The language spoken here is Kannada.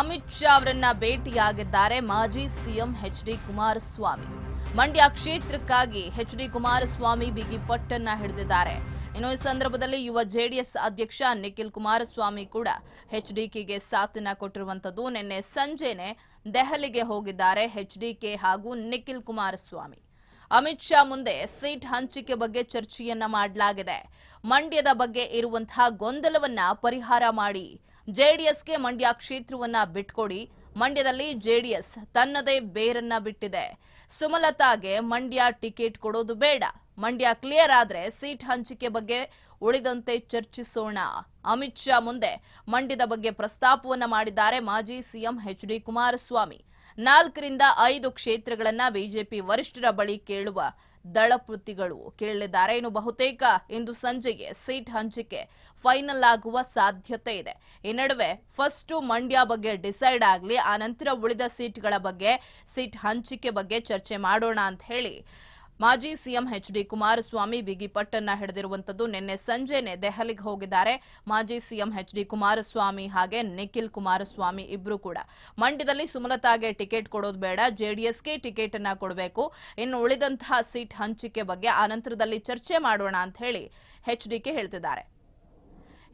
ಅಮಿತ್ ಶಾ ಅವರನ್ನ ಭೇಟಿಯಾಗಿದ್ದಾರೆ ಮಾಜಿ CM H D Kumaraswamy. Mandya ಕ್ಷೇತ್ರಕ್ಕಾಗಿ H D Kumaraswamy ಬಿಗಿ ಪಟ್ಟನ್ನ ಹಿಡಿದಿದ್ದಾರೆ. ಇನ್ನು ಈ ಸಂದರ್ಭದಲ್ಲಿ ಯುವ ಜೆಡಿಎಸ್ ಅಧ್ಯಕ್ಷ ನಿಖಿಲ್ ಕುಮಾರಸ್ವಾಮಿ ಕೂಡ ಎಚ್ ಡಿಕೆಗೆ ಸಾಥನ್ನ ಕೊಟ್ಟಿರುವಂತದ್ದು ನಿನ್ನೆ ಸಂಜೆನೆ ದೆಹಲಿಗೆ ಹೋಗಿದ್ದಾರೆ ಎಚ್ ಡಿಕೆ ಹಾಗೂ ನಿಖಿಲ್ ಕುಮಾರಸ್ವಾಮಿ. ಅಮಿತ್ ಶಾ ಮುಂದೆ ಸೀಟ್ ಹಂಚಿಕೆ ಬಗ್ಗೆ ಚರ್ಚೆಯನ್ನ ಮಾಡಲಾಗಿದೆ. ಮಂಡ್ಯದ ಬಗ್ಗೆ ಇರುವಂತಹ ಗೊಂದಲವನ್ನ ಪರಿಹಾರ ಮಾಡಿ. ಜೆಡಿಎಸ್ಗೆ ಮಂಡ್ಯ ಕ್ಷೇತ್ರವನ್ನ ಬಿಟ್ಕೊಡಿ. ಮಂಡ್ಯದಲ್ಲಿ ಜೆಡಿಎಸ್ ತನ್ನದೇ ಬೇರನ್ನ ಬಿಟ್ಟಿದೆ. ಸುಮಲತಾಗೆ ಮಂಡ್ಯ ಟಿಕೆಟ್ ಕೊಡೋದು ಬೇಡ. ಮಂಡ್ಯ ಕ್ಲಿಯರ್ ಆದ್ರೆ ಸೀಟ್ ಹಂಚಿಕೆ ಬಗ್ಗೆ ಉಳಿದಂತೆ ಚರ್ಚಿಸೋಣ. ಅಮಿತ್ ಶಾ ಮುಂದೆ ಮಂಡ್ಯದ ಬಗ್ಗೆ ಪ್ರಸ್ತಾಪವನ್ನು ಮಾಡಿದ್ದಾರೆ ಮಾಜಿ ಸಿಎಂ ಎಚ್ ಡಿ ಕುಮಾರಸ್ವಾಮಿ. ನಾಲ್ಕರಿಂದ ಐದು ಕ್ಷೇತ್ರಗಳನ್ನ ಬಿಜೆಪಿ ವರಿಷ್ಠರ ಬಳಿ ಕೇಳುವ ದಳಪೃತಿಗಳು ಕೇಳಲಿದ್ದಾರೆ. ಇನ್ನು ಬಹುತೇಕ ಇಂದು ಸಂಜೆಗೆ ಸೀಟ್ ಹಂಚಿಕೆ ಫೈನಲ್ ಆಗುವ ಸಾಧ್ಯತೆ ಇದೆ. ಈ ನಡುವೆ ಫಸ್ಟ್ ಮಂಡ್ಯ ಬಗ್ಗೆ ಡಿಸೈಡ್ ಆಗಲಿ, ಆ ನಂತರ ಉಳಿದ ಸೀಟ್ಗಳ ಬಗ್ಗೆ, ಸೀಟ್ ಹಂಚಿಕೆ ಬಗ್ಗೆ ಚರ್ಚೆ ಮಾಡೋಣ ಅಂತ ಹೇಳಿ ಮಾಜಿ ಸಿಎಂ ಎಚ್ ಡಿ ಕುಮಾರಸ್ವಾಮಿ ಬಿಗಿ ಪಟ್ಟನ್ನ ಹಿಡಿದಿರುವಂತದ್ದು ನಿನ್ನೆ ಸಂಜೆನೆ ದೆಹಲಿಗೆ ಹೋಗಿದ್ದಾರೆ. ಮಾಜಿ ಸಿಎಂ ಎಚ್ ಡಿ ಕುಮಾರಸ್ವಾಮಿ ಹಾಗೆ ನಿಖಿಲ್ ಕುಮಾರಸ್ವಾಮಿ ಇಬ್ರು ಕೂಡ. ಮಂಡ್ಯದಲ್ಲಿ ಸುಮಲತಾಗೆ ಟಿಕೆಟ್ ಕೊಡೋದು ಬೇಡ, ಜೆಡಿಎಸ್ಗೆ ಟಿಕೆಟ್ ಅನ್ನ ಕೊಡಬೇಕು. ಇನ್ನು ಉಳಿದಂತಹ ಸೀಟ್ ಹಂಚಿಕೆ ಬಗ್ಗೆ ಆನಂತರದಲ್ಲಿ ಚರ್ಚೆ ಮಾಡೋಣ ಅಂತ ಹೇಳಿ ಎಚ್ ಡಿಕೆ ಹೇಳ್ತಿದ್ದಾರೆ.